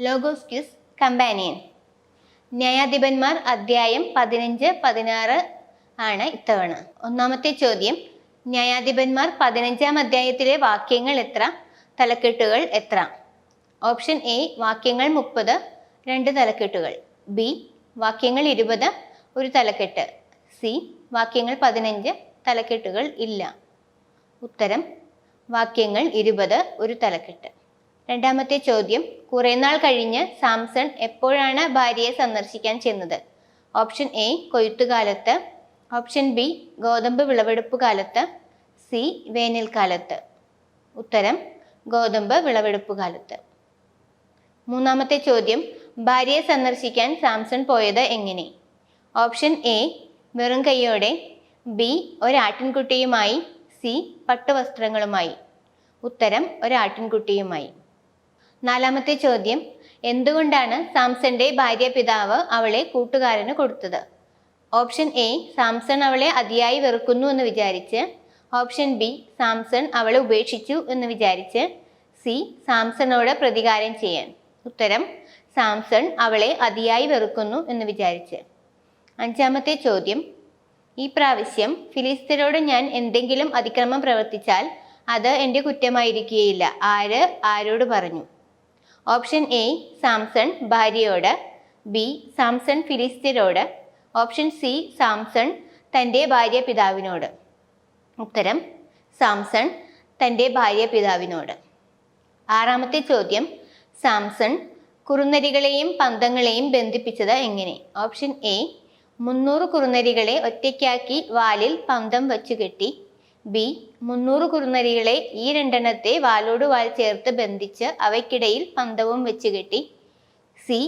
Logos quiz companion. ന്യായാധിപന്മാർ അധ്യായം പതിനഞ്ച് പതിനാറ് ആണ് ഇത്തവണ. ഒന്നാമത്തെ ചോദ്യം ന്യായാധിപന്മാർ പതിനഞ്ചാം അധ്യായത്തിലെ വാക്യങ്ങൾ എത്ര? തലക്കെട്ടുകൾ എത്ര? ഓപ്ഷൻ എ വാക്യങ്ങൾ മുപ്പത് രണ്ട് തലക്കെട്ടുകൾ. ബി വാക്യങ്ങൾ ഇരുപത് ഒരു തലക്കെട്ട്. സി വാക്യങ്ങൾ പതിനഞ്ച് തലക്കെട്ടുകൾ ഇല്ല. ഉത്തരം വാക്യങ്ങൾ ഇരുപത് ഒരു തലക്കെട്ട്. രണ്ടാമത്തെ ചോദ്യം കുറെ നാൾ കഴിഞ്ഞ് സാംസൺ എപ്പോഴാണ് ഭാര്യയെ സന്ദർശിക്കാൻ ചെന്നത്? ഓപ്ഷൻ എ കൊയ്ത്തുകാലത്ത്. ഓപ്ഷൻ ബി ഗോതമ്പ് വിളവെടുപ്പ് കാലത്ത്. സി വേനൽക്കാലത്ത്. ഉത്തരം ഗോതമ്പ് വിളവെടുപ്പ് കാലത്ത്. മൂന്നാമത്തെ ചോദ്യം ഭാര്യയെ സന്ദർശിക്കാൻ സാംസൺ പോയത് എങ്ങനെ? ഓപ്ഷൻ എ വെറും കൈയോടെ. ബി ഒരാട്ടിൻകുട്ടിയുമായി. സി പട്ടുവസ്ത്രങ്ങളുമായി. ഉത്തരം ഒരാട്ടിൻകുട്ടിയുമായി. നാലാമത്തെ ചോദ്യം എന്തുകൊണ്ടാണ് സാംസന്റെ ഭാര്യ പിതാവ് അവളെ കൂട്ടുകാരന് കൊടുത്തത്? ഓപ്ഷൻ എ സാംസൺ അവളെ അതിയായി വെറുക്കുന്നു എന്ന് വിചാരിച്ച്. ഓപ്ഷൻ ബി സാംസൺ അവളെ ഉപേക്ഷിച്ചു എന്ന് വിചാരിച്ച്. സി സാംസണോട് പ്രതികാരം ചെയ്യാൻ. ഉത്തരം സാംസൺ അവളെ അതിയായി വെറുക്കുന്നു എന്ന് വിചാരിച്ച്. അഞ്ചാമത്തെ ചോദ്യം ഈ പ്രാവശ്യം ഫിലിസ്തീനോട് ഞാൻ എന്തെങ്കിലും അതിക്രമം പ്രവർത്തിച്ചാൽ അത് എന്റെ കുറ്റമായിരിക്കുകയില്ല. ആര്? ആരോട് പറഞ്ഞു? ഓപ്ഷൻ എ സാംസൺ ഭാര്യയോട് ബി സാംസൺ ഫിലിസ്തീനോട് ഓപ്ഷൻ സി സാംസൺ തന്റെ ഭാര്യ പിതാവിനോട്. ഉത്തരം സാംസൺ തന്റെ ഭാര്യ പിതാവിനോട്. ആറാമത്തെ ചോദ്യം സാംസൺ കുറുനരികളെയും പന്തങ്ങളെയും ബന്ധിപ്പിച്ചത് എങ്ങനെ? ഓപ്ഷൻ എ മുന്നൂറ് കുറുനരികളെ ഒറ്റയ്ക്കാക്കി വാലിൽ പന്തം വച്ചു കെട്ടി ബി മുന്നൂറ് കുറുനരികളെ ഈ രണ്ടെണ്ണത്തെ വാലോട് വാൽ ചേർത്ത് ബന്ധിച്ച് അവയ്ക്കിടയിൽ പന്തവും വെച്ച് കെട്ടി. സി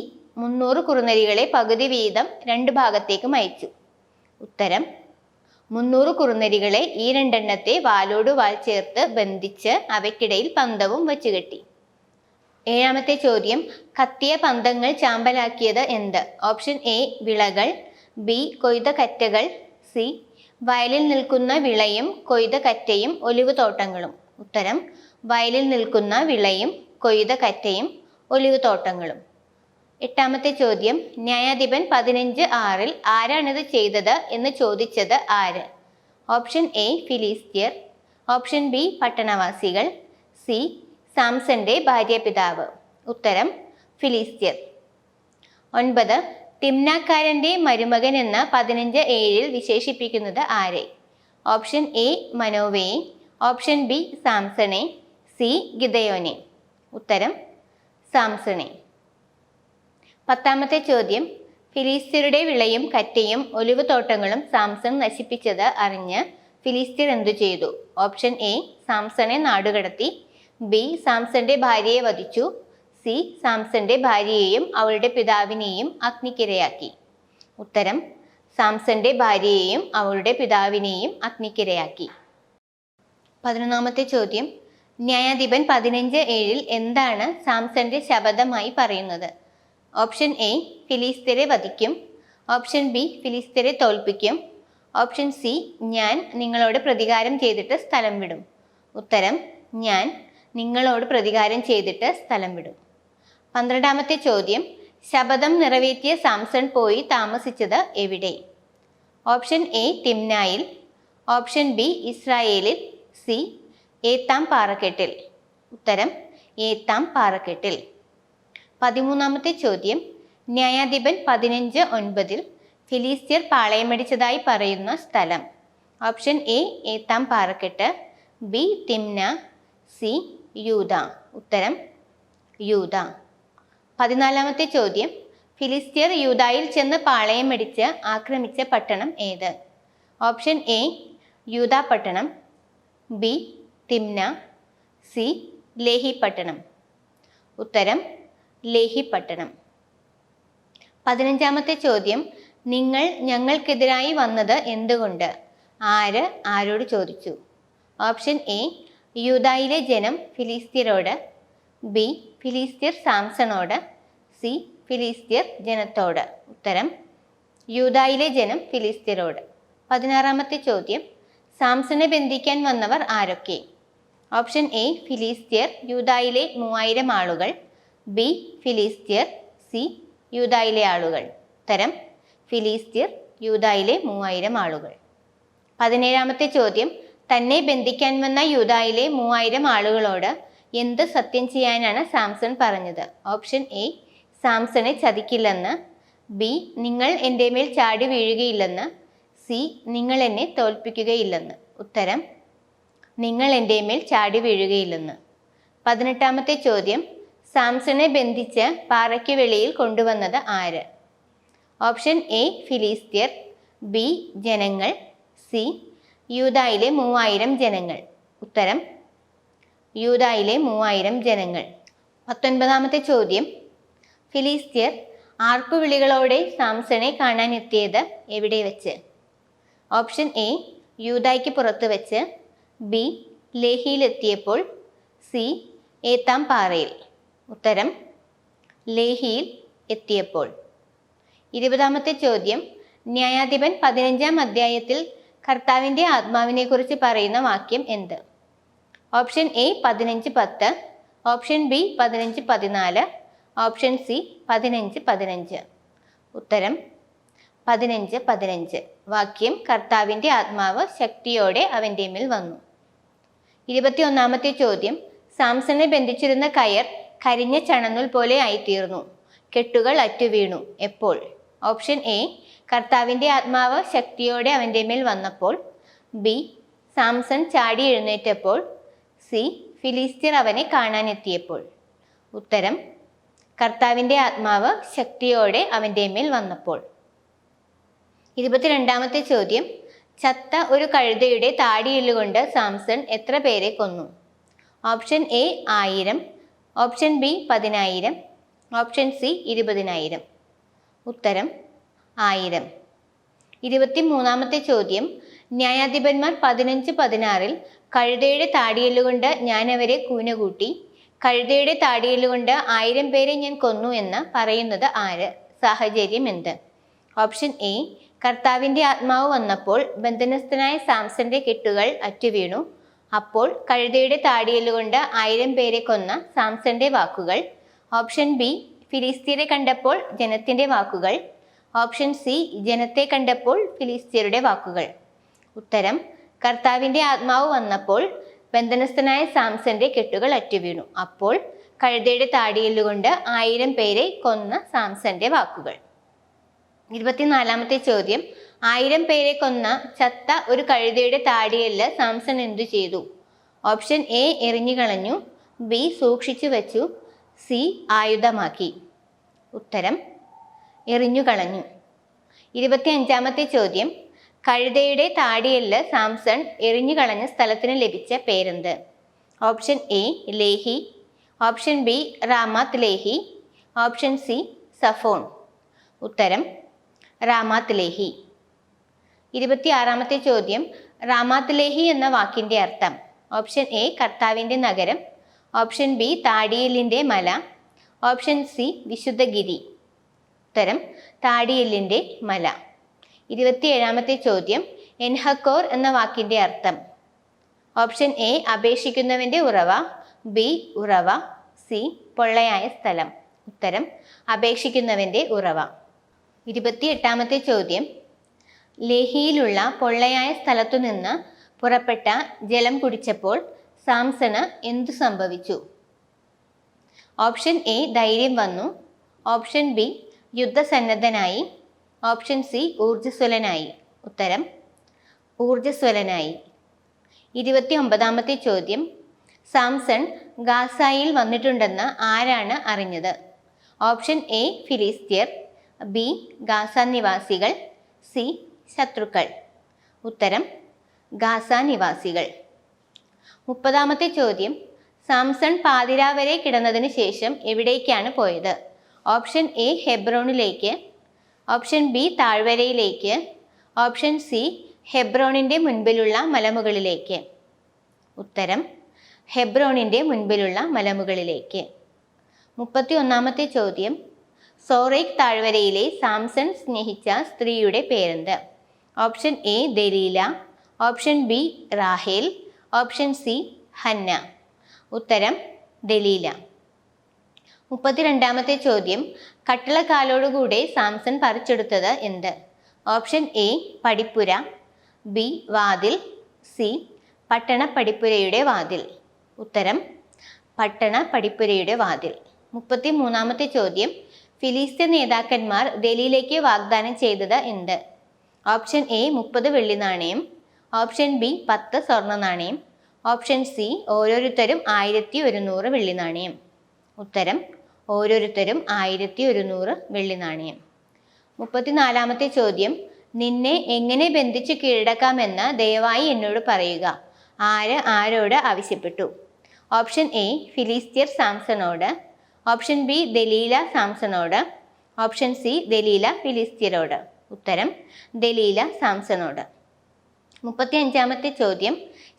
മുന്നൂറ് കുറുനരികളെ പകുതി വീതം രണ്ട് ഭാഗത്തേക്ക് അയച്ചു ഉത്തരം മുന്നൂറ് കുറുനരികളെ ഈ രണ്ടെണ്ണത്തെ വാലോട് വാൽ ചേർത്ത് ബന്ധിച്ച് അവയ്ക്കിടയിൽ പന്തവും വെച്ച് കെട്ടി. ഏഴാമത്തെ ചോദ്യം കത്തിയ പന്തങ്ങൾ ചാമ്പലാക്കിയത് എന്ത്? ഓപ്ഷൻ എ വിളകൾ ബി കൊയ്ത കറ്റകൾ സി വയലിൽ നിൽക്കുന്ന വിളയും കൊയ്ത കറ്റയും ഒലിവ് തോട്ടങ്ങളും ഉത്തരം വയലിൽ നിൽക്കുന്ന വിളയും കൊയ്ത കറ്റയും ഒലിവ് തോട്ടങ്ങളും എട്ടാമത്തെ ചോദ്യം ന്യായാധിപൻ പതിനഞ്ച് ആറിൽ ആരാണിത് ചെയ്തത് എന്ന് ചോദിച്ചത് ആര്? ഓപ്ഷൻ എ ഫിലീസ്റ്റിയർ ഓപ്ഷൻ ബി പട്ടണവാസികൾ. സി സാംസന്റെ ഭാര്യ പിതാവ് ഉത്തരം ഫിലീസ്റ്റിയർ ഒൻപത് തിമ്നാക്കാരന്റെ മരുമകൻ എന്ന പതിനഞ്ച് ഏഴിൽ വിശേഷിപ്പിക്കുന്നത് ആരെ? ഓപ്ഷൻ എ മനോവേ. ഓപ്ഷൻ ബി സാംസണെ. സി ഗിതയോനെ. ഉത്തരം സാംസണെ. പത്താമത്തെ ചോദ്യം. ഫിലിസ്തീരുടെ വിളയും കറ്റയും ഒലിവ് തോട്ടങ്ങളും സാംസൺ നശിപ്പിച്ചത് അറിഞ്ഞ് ഫിലിസ്തീർ എന്തു ചെയ്തു? ഓപ്ഷൻ എ സാംസണെ നാടുകടത്തി. ബി സാംസന്റെ ഭാര്യയെ വധിച്ചു. സി. സാംസന്റെ ഭാര്യയെയും അവളുടെ പിതാവിനെയും അഗ്നിക്കിരയാക്കി. ഉത്തരം സാംസന്റെ ഭാര്യയെയും അവളുടെ പിതാവിനെയും അഗ്നിക്കിരയാക്കി. പതിനൊന്നാമത്തെ ചോദ്യം ന്യായാധിപൻ പതിനഞ്ച് ഏഴിൽ എന്താണ് സാംസന്റെ ശബദമായി പറയുന്നത്? ഓപ്ഷൻ എ ഫിലിസ്തരെ വധിക്കും. ഓപ്ഷൻ ബി ഫിലിസ്തരെ തോൽപ്പിക്കും. ഓപ്ഷൻ സി ഞാൻ നിങ്ങളോട് പ്രതികാരം ചെയ്തിട്ട് സ്ഥലം വിടും. ഉത്തരം ഞാൻ നിങ്ങളോട് പ്രതികാരം ചെയ്തിട്ട് സ്ഥലം വിടും. പന്ത്രണ്ടാമത്തെ ചോദ്യം. ശപഥം നിറവേറ്റിയ സാംസൺ പോയി താമസിച്ചത് എവിടെ? ഓപ്ഷൻ എ തിംനായിൽ. ഓപ്ഷൻ ബി ഇസ്രായേലിൽ. സി ഏത്താം പാറക്കെട്ടിൽ. ഉത്തരം ഏത്താം പാറക്കെട്ടിൽ. പതിമൂന്നാമത്തെ ചോദ്യം. ന്യായാധിപൻ പതിനഞ്ച് ഒൻപതിൽ ഫിലിസ്തീർ പാളയമടിച്ചതായി പറയുന്ന സ്ഥലം. Option A ഏത്താം പാറക്കെട്ട്. B Timnah. C Judah. ഉത്തരം യൂത. പതിനാലാമത്തെ ചോദ്യം. ഫിലിസ്തീർ യൂതായിൽ ചെന്ന് പാളയമടിച്ച് ആക്രമിച്ച പട്ടണം ഏത്? ഓപ്ഷൻ എ യൂത പട്ടണം ബി തിംന സി ലേഹി പട്ടണം. ഉത്തരം ലേഹി പട്ടണം. പതിനഞ്ചാമത്തെ ചോദ്യം. നിങ്ങൾ ഞങ്ങൾക്കെതിരായി വന്നത് എന്തുകൊണ്ട്? ആര് ആരോട് ചോദിച്ചു? ഓപ്ഷൻ എ യൂതായിലെ ജനം ഫിലിസ്തീനോട് ബി ഫിലിസ്തീർ സാംസണോട് സി ഫിലിസ്തീർ ജനത്തോട്. ഉത്തരം യൂതായിലെ ജനം ഫിലിസ്തീനോട് പതിനാറാമത്തെ ചോദ്യം സാംസനെ ബന്ധിക്കാൻ വന്നവർ ആരൊക്കെ? ഓപ്ഷൻ എ ഫിലിസ്തീർ യൂതായിലെ മൂവായിരം ആളുകൾ. ബി ഫിലിസ്തീർ സി യൂതായിലെ ആളുകൾ. ഉത്തരം ഫിലിസ്തീർ യൂതായിലെ മൂവായിരം ആളുകൾ. പതിനേഴാമത്തെ ചോദ്യം തന്നെ ബന്ധിക്കാൻ വന്ന യൂതായിലെ മൂവായിരം ആളുകളോട് എന്ത് സത്യം ചെയ്യാനാണ് സാംസൺ പറഞ്ഞത്? ഓപ്ഷൻ എ സാംസണെ ചതിക്കില്ലെന്ന്. ബി നിങ്ങൾ എന്റെ മേൽ ചാടി വീഴുകയില്ലെന്ന്. സി നിങ്ങൾ എന്നെ തോൽപ്പിക്കുകയില്ലെന്ന്. ഉത്തരം നിങ്ങൾ എന്റെ മേൽ ചാടി വീഴുകയില്ലെന്ന്. പതിനെട്ടാമത്തെ ചോദ്യം സാംസണെ ബന്ധിച്ച് പാറയ്ക്ക് വെളിയിൽ കൊണ്ടുവന്നത് ആര്? ഓപ്ഷൻ എ ഫിലിസ്ത്യർ ബി ജനങ്ങൾ. സി യൂതായിലെ മൂവായിരം ജനങ്ങൾ. ഉത്തരം യൂതായിലെ മൂവായിരം ജനങ്ങൾ. പത്തൊൻപതാമത്തെ ചോദ്യം. ഫിലിസ്ത്യർ ആർപ്പുവിളികളോടെ സാംസണെ കാണാൻ എത്തിയത് എവിടെ വെച്ച്? ഓപ്ഷൻ എ യൂതായ്ക്ക് പുറത്ത് വെച്ച്. ബി ലേഹിയിലെത്തിയപ്പോൾ. സി ഏത്താം പാറയിൽ. ഉത്തരം ലേഹിയിൽ എത്തിയപ്പോൾ. ഇരുപതാമത്തെ ചോദ്യം. ന്യായാധിപൻ പതിനഞ്ചാം അധ്യായത്തിൽ കർത്താവിന്റെ ആത്മാവിനെക്കുറിച്ച് പറയുന്ന വാക്യം എന്ത്? ഓപ്ഷൻ എ പതിനഞ്ച് പത്ത്. ഓപ്ഷൻ ബി പതിനഞ്ച് പതിനാല്. ഓപ്ഷൻ സി പതിനഞ്ച് പതിനഞ്ച്. ഉത്തരം പതിനഞ്ച് പതിനഞ്ച്. വാക്യം കർത്താവിന്റെ ആത്മാവ് ശക്തിയോടെ അവന്റെ മേൽ വന്നു. ഇരുപത്തിയൊന്നാമത്തെ ചോദ്യം. സാംസണെ ബന്ധിച്ചിരുന്ന കയർ കരിഞ്ഞ ചണനൂൽ പോലെ ആയിത്തീർന്നു. കെട്ടുകൾ അറ്റുവീണു. എപ്പോൾ? ഓപ്ഷൻ എ കർത്താവിന്റെ ആത്മാവ് ശക്തിയോടെ അവന്റെ മേൽ വന്നപ്പോൾ. ബി സാംസൺ ചാടി എഴുന്നേറ്റപ്പോൾ. സി ഫിലിസ്തീർ അവനെ കാണാനെത്തിയപ്പോൾ. ഉത്തരം കർത്താവിന്റെ ആത്മാവ് ശക്തിയോടെ അവന്റെ മേൽ വന്നപ്പോൾ. ഇരുപത്തിരണ്ടാമത്തെ ചോദ്യം ചത്ത ഒരു കഴുതയുടെ താടിയെല്ലുകൊണ്ട് സാംസൺ എത്ര പേരെ കൊന്നു? ഓപ്ഷൻ എ ആയിരം ഓപ്ഷൻ ബി പതിനായിരം ഓപ്ഷൻ സി ഇരുപതിനായിരം. ഉത്തരം ആയിരം. ഇരുപത്തി മൂന്നാമത്തെ ചോദ്യം ന്യായാധിപന്മാർ പതിനഞ്ച് പതിനാറിൽ കഴുതയുടെ താടിയല്ലുകൊണ്ട് ഞാൻ അവരെ കൂനകൂട്ടി. കഴുതയുടെ താടിയല്ലുകൊണ്ട് ആയിരം പേരെ ഞാൻ കൊന്നു എന്ന് പറയുന്നത് ആര്? സാഹചര്യം എന്ത്? ഓപ്ഷൻ എ കർത്താവിന്റെ ആത്മാവ് വന്നപ്പോൾ ബന്ധനസ്ഥനായ സാംസന്റെ കെട്ടുകൾ അറ്റുവീണു. അപ്പോൾ കഴുതയുടെ താടിയല്ലുകൊണ്ട് ആയിരം പേരെ കൊന്ന സാംസന്റെ വാക്കുകൾ. ഓപ്ഷൻ ബി ഫിലിസ്തീനെ കണ്ടപ്പോൾ ജനത്തിന്റെ വാക്കുകൾ. ഓപ്ഷൻ സി ജനത്തെ കണ്ടപ്പോൾ ഫിലിസ്തീനയുടെ വാക്കുകൾ. ഉത്തരം കർത്താവിന്റെ ആത്മാവ് വന്നപ്പോൾ ബന്ധനസ്ഥനായ സാംസന്റെ കെട്ടുകൾ അറ്റുവീണു. അപ്പോൾ കഴുതയുടെ താടിയെല്ലുകൊണ്ട് ആയിരം പേരെ കൊന്ന സാംസന്റെ വാക്കുകൾ. ഇരുപത്തിനാലാമത്തെ ചോദ്യം ആയിരം പേരെ കൊന്ന ചത്ത ഒരു കഴുതയുടെ താടിയെല്ല് സാംസൺ എന്തു ചെയ്തു? ഓപ്ഷൻ എ എറിഞ്ഞു കളഞ്ഞു. ബി സൂക്ഷിച്ചു വച്ചു. സി ആയുധമാക്കി. ഉത്തരം എറിഞ്ഞു കളഞ്ഞു. ഇരുപത്തിയഞ്ചാമത്തെ ചോദ്യം കഴുതയുടെ താടിയെല്ല് സാംസൺ എറിഞ്ഞുകളഞ്ഞ സ്ഥലത്തിന് ലഭിച്ച പേരെന്ത്? Option A Lehi. Option B Ramath Lehi. Option C Zaphon. ഉത്തരം റാമാത്ത് ലേഹി. ഇരുപത്തിയാറാമത്തെ ചോദ്യം റാമാത്ത് ലേഹി എന്ന വാക്കിന്റെ അർത്ഥം. ഓപ്ഷൻ എ കർത്താവിന്റെ നഗരം. ഓപ്ഷൻ ബി താടിയെല്ലിന്റെ മല. ഓപ്ഷൻ സി വിശുദ്ധഗിരി. ഉത്തരം താടിയെല്ലിന്റെ മല. ഇരുപത്തിയേഴാമത്തെ ചോദ്യം എൻഹക്കോർ എന്ന വാക്കിന്റെ അർത്ഥം. ഓപ്ഷൻ എ അപേക്ഷിക്കുന്നവന്റെ ഉറവ ബി ഉറവ സി പൊള്ളയായ സ്ഥലം. ഉത്തരം അപേക്ഷിക്കുന്നവന്റെ ഉറവ. ഇരുപത്തിയെട്ടാമത്തെ ചോദ്യം ലേഹിയിലുള്ള പൊള്ളയായ സ്ഥലത്തു നിന്ന് പുറപ്പെട്ട ജലം കുടിച്ചപ്പോൾ സാംസണ് എന്തു സംഭവിച്ചു? ഓപ്ഷൻ എ ധൈര്യം വന്നു. ഓപ്ഷൻ ബി യുദ്ധസന്നദ്ധനായി ഓപ്ഷൻ സി ഊർജസ്വലനായി. ഉത്തരം ഊർജസ്വലനായി. ഇരുപത്തി ഒമ്പതാമത്തെ ചോദ്യം സാംസൺ ഗാസായിൽ വന്നിട്ടുണ്ടെന്ന് ആരാണ് അറിഞ്ഞത്? ഓപ്ഷൻ എ ഫിലിസ്ത്യർ ബി ഗാസ നിവാസികൾ സി ശത്രുക്കൾ. ഉത്തരം ഗാസ നിവാസികൾ. മുപ്പതാമത്തെ ചോദ്യം സാംസൺ പാതിരാവരെ കിടന്നതിന് ശേഷം എവിടേക്കാണ് പോയത്? ഓപ്ഷൻ എ ഹെബ്രോണിലേക്ക് ഓപ്ഷൻ ബി താഴ്വരയിലേക്ക് ഓപ്ഷൻ സി ഹെബ്രോണിന്റെ മുൻപിലുള്ള മലമുകളിലേക്ക്. ഉത്തരം ഹെബ്രോണിന്റെ മുൻപിലുള്ള മലമുകളിലേക്ക്. മുപ്പത്തി ഒന്നാമത്തെ ചോദ്യം സോറേക് താഴ്വരയിലെ സാംസൺ സ്നേഹിച്ച സ്ത്രീയുടെ പേരെന്ത്? Option A Delilah option B Rahel option C Hannah. ഉത്തരം ദലീല. മുപ്പത്തിരണ്ടാമത്തെ ചോദ്യം. കട്ടിളക്കാലോടുകൂടെ സാംസൺ പറിച്ചെടുത്തത് എന്ത്? ഓപ്ഷൻ എ പടിപ്പുര. ബി വാതിൽ. സി പട്ടണ പടിപ്പുരയുടെ വാതിൽ. ഉത്തരം പട്ടണ പടിപ്പുരയുടെ വാതിൽ. മുപ്പത്തി മൂന്നാമത്തെ ചോദ്യം. ഫിലിസ്തീൻ നേതാക്കന്മാർ ഡൽഹിയിലേക്ക് വാഗ്ദാനം ചെയ്തത് എന്ത്? ഓപ്ഷൻ എ മുപ്പത് വെള്ളി നാണയം. ഓപ്ഷൻ ബി പത്ത് സ്വർണ നാണയം. ഓപ്ഷൻ സി ഓരോരുത്തരും ആയിരത്തി ഒരുന്നൂറ് വെള്ളി നാണയം. ഉത്തരം ഓരോരുത്തരും ആയിരത്തി ഒരുന്നൂറ് വെള്ളി നാണയം മുപ്പത്തിനാലാമത്തെ ചോദ്യം നിന്നെ എങ്ങനെ ബന്ധിച്ച് കീഴടക്കാമെന്ന് ദയവായി എന്നോട് പറയുക. ആര് ആരോട് ആവശ്യപ്പെട്ടു? ഓപ്ഷൻ എ ഫിലിസ്തീർ സാംസണോട്. ഓപ്ഷൻ ബി ദലീല സാംസണോട്. ഓപ്ഷൻ സി ദലീല ഫിലിസ്റ്റിയറോട് ഉത്തരം ദലീല സാംസണോട്. മുപ്പത്തി അഞ്ചാമത്തെ ചോദ്യം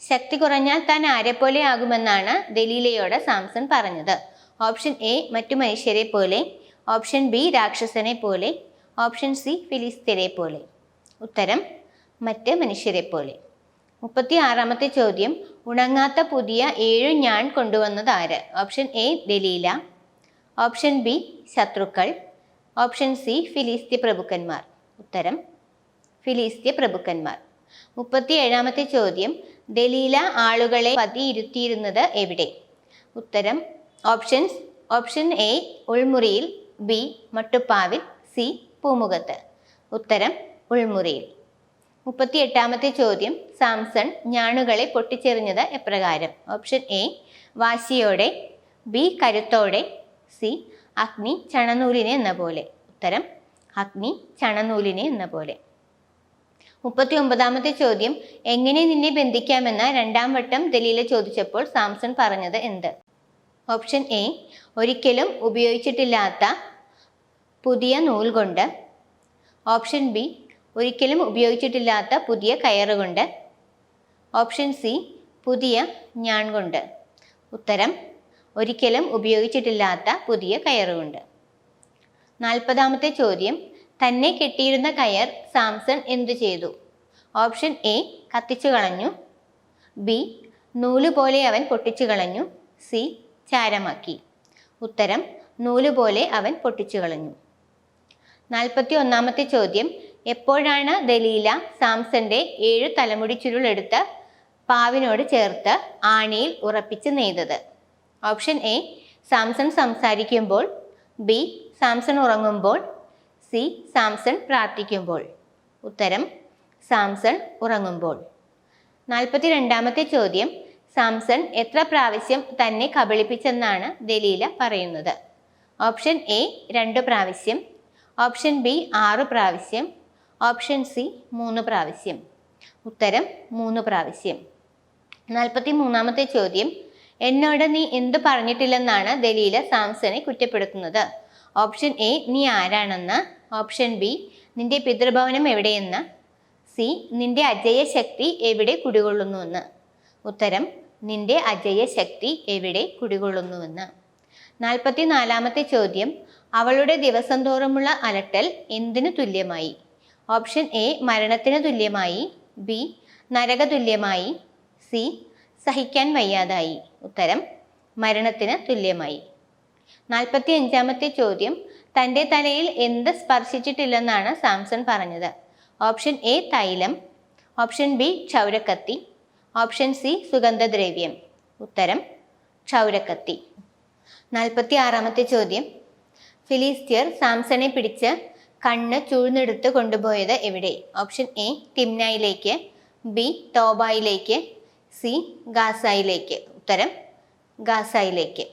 ശക്തി കുറഞ്ഞാൽ താൻ ആരെപ്പോലെ ആകുമെന്നാണ് ദലീലയോട് സാംസൺ പറഞ്ഞത്. ഓപ്ഷൻ എ മറ്റു മനുഷ്യരെ പോലെ ഓപ്ഷൻ ബി രാക്ഷസനെ പോലെ ഓപ്ഷൻ സി ഫിലിസ്തീനെ പോലെ. ഉത്തരം മറ്റ് മനുഷ്യരെ പോലെ. മുപ്പത്തി ആറാമത്തെ ചോദ്യം ഉണങ്ങാത്ത പുതിയ ഏഴ് ഞാൻ കൊണ്ടുവന്നത് ആര്? Option A Delilah. Option B ശത്രുക്കൾ. ഓപ്ഷൻ സി ഫിലിസ്ത്യ പ്രഭുക്കന്മാർ. ഉത്തരം ഫിലിസ്ത്യ പ്രഭുക്കന്മാർ. മുപ്പത്തി ഏഴാമത്തെ ചോദ്യം ദലീല ആളുകളെ പതിയിരുത്തിയിരുന്നത് എവിടെ? ഉത്തരം ഓപ്ഷൻസ് ഓപ്ഷൻ എ ഉൾമുറിയിൽ ബി മട്ടുപ്പാവിൽ സി പൂമുഖത്ത്. ഉത്തരം ഉൾമുറിയിൽ. മുപ്പത്തി എട്ടാമത്തെ ചോദ്യം സാംസൺ ഞാണുകളെ പൊട്ടിച്ചെറിഞ്ഞത് എപ്രകാരം? ഓപ്ഷൻ എ വാശിയോടെ. ബി കരുത്തോടെ. സി അഗ്നി ചണനൂലിനെ എന്ന പോലെ. ഉത്തരം അഗ്നി ചണനൂലിനെ എന്ന പോലെ. മുപ്പത്തി ഒമ്പതാമത്തെ ചോദ്യം എങ്ങനെ നിന്നെ ബന്ധിക്കാമെന്ന് രണ്ടാം വട്ടം ദലീല ചോദിച്ചപ്പോൾ സാംസൺ പറഞ്ഞത് എന്ത്? ഓപ്ഷൻ എ ഒരിക്കലും ഉപയോഗിച്ചിട്ടില്ലാത്ത പുതിയ നൂൽ കൊണ്ട് ഓപ്ഷൻ ബി ഒരിക്കലും ഉപയോഗിച്ചിട്ടില്ലാത്ത പുതിയ കയറുകൊണ്ട്. ഓപ്ഷൻ സി പുതിയ ഞാൻ കൊണ്ട് ഉത്തരം ഒരിക്കലും ഉപയോഗിച്ചിട്ടില്ലാത്ത പുതിയ കയറുകൊണ്ട്. നാൽപ്പതാമത്തെ ചോദ്യം തന്നെ കെട്ടിയിരുന്ന കയർ സാംസൺ എന്തു ചെയ്തു? ഓപ്ഷൻ എ കത്തിച്ചു കളഞ്ഞു. ബി നൂൽ പോലെ അവൻ പൊട്ടിച്ചു കളഞ്ഞു. സി ചാരമാക്കി. ഉത്തരം നൂലുപോലെ അവൻ പൊട്ടിച്ചു കളഞ്ഞു. നാൽപ്പത്തി ഒന്നാമത്തെ ചോദ്യം എപ്പോഴാണ് ദലീല സാംസന്റെ ഏഴ് തലമുടി ചുരുളെടുത്ത് പാവിനോട് ചേർത്ത് ആണിയിൽ ഉറപ്പിച്ച് നെയ്തത്? ഓപ്ഷൻ എ സാംസൺ സംസാരിക്കുമ്പോൾ ബി സാംസൺ ഉറങ്ങുമ്പോൾ സി സാംസൺ പ്രാർത്ഥിക്കുമ്പോൾ. ഉത്തരം സാംസൺ ഉറങ്ങുമ്പോൾ. നാൽപ്പത്തി രണ്ടാമത്തെ ചോദ്യം സാംസൺ എത്ര പ്രാവശ്യം തന്നെ കബളിപ്പിച്ചെന്നാണ് ദലീല പറയുന്നത്. ഓപ്ഷൻ എ രണ്ട് പ്രാവശ്യം. ഓപ്ഷൻ ബി ആറ് പ്രാവശ്യം. ഓപ്ഷൻ സി മൂന്ന് പ്രാവശ്യം. ഉത്തരം മൂന്ന് പ്രാവശ്യം. നാൽപ്പത്തി മൂന്നാമത്തെ ചോദ്യം. എന്നോട് നീ എന്ത് പറഞ്ഞിട്ടില്ലെന്നാണ് ദലീല സാംസനെ കുറ്റപ്പെടുത്തുന്നത്. ഓപ്ഷൻ എ നീ ആരാണെന്ന്. ഓപ്ഷൻ ബി നിന്റെ പിതൃഭവനം എവിടെയെന്ന്. സി നിന്റെ അജയ ശക്തി എവിടെ കുടികൊള്ളുന്നുവെന്ന്. ഉത്തരം നിന്റെ അജയ ശക്തി എവിടെ കുടികൊള്ളുന്നുവെന്ന്. നാൽപ്പത്തി നാലാമത്തെ ചോദ്യം. അവളുടെ ദിവസം തോറുമുള്ള അലട്ടൽ എന്തിനു തുല്യമായി? ഓപ്ഷൻ എ മരണത്തിന് തുല്യമായി. ബി നരക തുല്യമായി. സി സഹിക്കാൻ വയ്യാതായി. ഉത്തരം മരണത്തിന് തുല്യമായി. നാൽപ്പത്തി അഞ്ചാമത്തെ ചോദ്യം. തന്റെ തലയിൽ എന്ത് സ്പർശിച്ചിട്ടില്ലെന്നാണ് സാംസൺ പറഞ്ഞത്. ഓപ്ഷൻ എ തൈലം. ഓപ്ഷൻ ബി ക്ഷൗരക്കത്തി ഓപ്ഷൻ സി സുഗന്ധദ്രവ്യം. ഉത്തരം ക്ഷൗരക്കത്തി നാൽപ്പത്തി ആറാമത്തെ ചോദ്യം. ഫിലിസ്റ്റിയർ സാംസണെ പിടിച്ച് കണ്ണ് ചൂഴ്ന്നെടുത്ത് കൊണ്ടുപോയത് എവിടെ? ഓപ്ഷൻ എ തിമ്നായിലേക്ക് ബി തോബായിലേക്ക് സി ഗാസായിലേക്ക്. ഉത്തരം ഗാസായിലേക്ക്.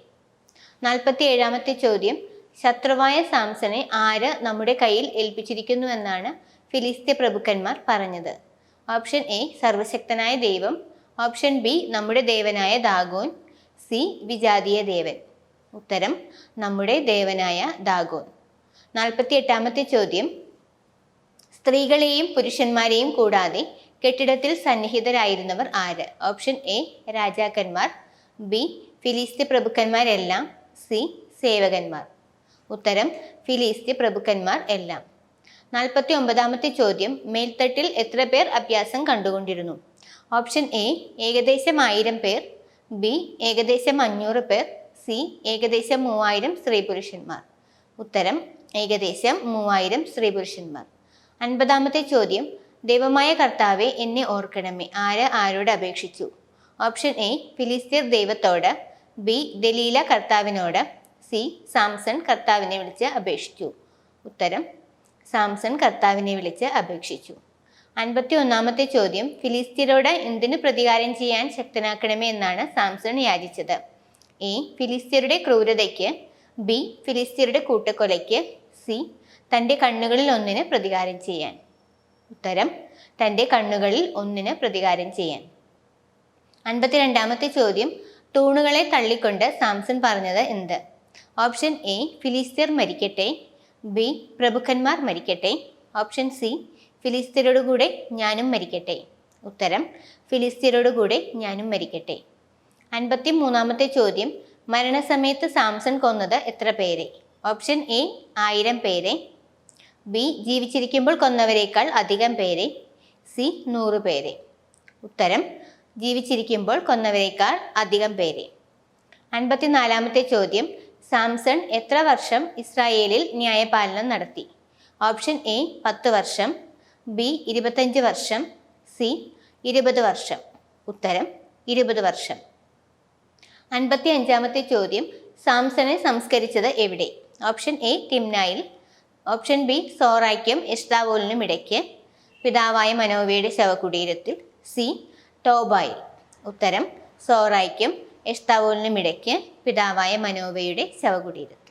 നാൽപ്പത്തി ഏഴാമത്തെ ചോദ്യം. ശത്രുവായ സാംസനെ ആര് നമ്മുടെ കയ്യിൽ ഏൽപ്പിച്ചിരിക്കുന്നുവെന്നാണ് ഫിലിസ്ത്യ പ്രഭുക്കന്മാർ പറഞ്ഞത്. ഓപ്ഷൻ എ സർവശക്തനായ ദൈവം. ഓപ്ഷൻ ബി നമ്മുടെ ദേവനായ ദാഗോൻ. സി വിജാതീയ ദേവൻ. ഉത്തരം നമ്മുടെ ദേവനായ ദാഗോൻ. നാൽപ്പത്തി എട്ടാമത്തെ ചോദ്യം. സ്ത്രീകളെയും പുരുഷന്മാരെയും കൂടാതെ കെട്ടിടത്തിൽ സന്നിഹിതരായിരുന്നവർ ആര്? ഓപ്ഷൻ എ രാജാക്കന്മാർ. ബി ഫിലിസ്തി പ്രഭുക്കന്മാരെല്ലാം. സി സേവകന്മാർ. ഉത്തരം ഫിലിസ്ത്യ പ്രഭുക്കന്മാർ എല്ലാം. നാൽപ്പത്തി ഒമ്പതാമത്തെ ചോദ്യം. മേൽത്തട്ടിൽ എത്ര പേർ അഭ്യാസം കണ്ടുകൊണ്ടിരുന്നു? ഓപ്ഷൻ എ ഏകദേശം ആയിരം പേർ. ബി ഏകദേശം അഞ്ഞൂറ് പേർ. സി ഏകദേശം മൂവായിരം സ്ത്രീ പുരുഷന്മാർ. ഉത്തരം ഏകദേശം മൂവായിരം സ്ത്രീ പുരുഷന്മാർ. അൻപതാമത്തെ ചോദ്യം ദൈവമായ കർത്താവെ എന്നെ ഓർക്കണമേ. ആര് ആരോട് അപേക്ഷിച്ചു? ഓപ്ഷൻ എ ഫിലിസ്തീർ ദൈവത്തോട്. ബി ദലീല കർത്താവിനോട്. സി സാംസൺ കർത്താവിനെ വിളിച്ച് അപേക്ഷിച്ചു. ഉത്തരം സാംസൺ കർത്താവിനെ വിളിച്ച് അപേക്ഷിച്ചു. അൻപത്തി ഒന്നാമത്തെ ചോദ്യം ഫിലിസ്തീനോട് എന്തിനു പ്രതികാരം ചെയ്യാൻ ശക്തനാക്കണമേ എന്നാണ് സാംസൺ യാചിച്ചത്. എ ഫിലിസ്തീനയുടെ ക്രൂരതയ്ക്ക്. ബി ഫിലിസ്തീനയുടെ കൂട്ടക്കൊലയ്ക്ക്. സി തന്റെ കണ്ണുകളിൽ ഒന്നിന് പ്രതികാരം ചെയ്യാൻ. ഉത്തരം തന്റെ കണ്ണുകളിൽ ഒന്നിന് പ്രതികാരം ചെയ്യാൻ. അൻപത്തിരണ്ടാമത്തെ ചോദ്യം തൂണുകളെ തള്ളിക്കൊണ്ട് സാംസൺ പറഞ്ഞത് എന്ത്? ഓപ്ഷൻ എ ഫിലിസ്തീർ മരിക്കട്ടെ. ബി പ്രഭുക്കന്മാർ മരിക്കട്ടെ. ഓപ്ഷൻ സി ഫിലിസ്തീനോടുകൂടെ ഞാനും മരിക്കട്ടെ. ഉത്തരം ഫിലിസ്തീനോടുകൂടെ ഞാനും മരിക്കട്ടെ. അൻപത്തി മൂന്നാമത്തെ ചോദ്യം മരണസമയത്ത് സാംസൺ കൊന്നത് എത്ര പേരെ? ഓപ്ഷൻ എ ആയിരം പേരെ. ബി ജീവിച്ചിരിക്കുമ്പോൾ കൊന്നവരേക്കാൾ അധികം പേരെ. സി നൂറ് പേരെ. ഉത്തരം ജീവിച്ചിരിക്കുമ്പോൾ കൊന്നവരേക്കാൾ അധികം പേരെ. അൻപത്തിനാലാമത്തെ ചോദ്യം സാംസൺ എത്ര വർഷം ഇസ്രായേലിൽ ന്യായപാലനം നടത്തി? ഓപ്ഷൻ എ പത്ത് വർഷം. ബി ഇരുപത്തഞ്ച് വർഷം സി ഇരുപത് വർഷം. ഉത്തരം ഇരുപത് വർഷം. അൻപത്തി അഞ്ചാമത്തെ ചോദ്യം സാംസണെ സംസ്കരിച്ചത് എവിടെ? ഓപ്ഷൻ എ തിംനായിൽ ഓപ്ഷൻ ബി സോറായ്ക്കും എഷ്താവോലിനും ഇടയ്ക്ക്. പിതാവായ മനോവയുടെ ശവകുടീരത്തിൽ സി ടോബായിൽ. ഉത്തരം സോറായ്ക്കും എഷ്താവോലിനും ഇടയ്ക്ക്. പിതാവായ മനോവയുടെ ശവകുടീരത്തിൽ.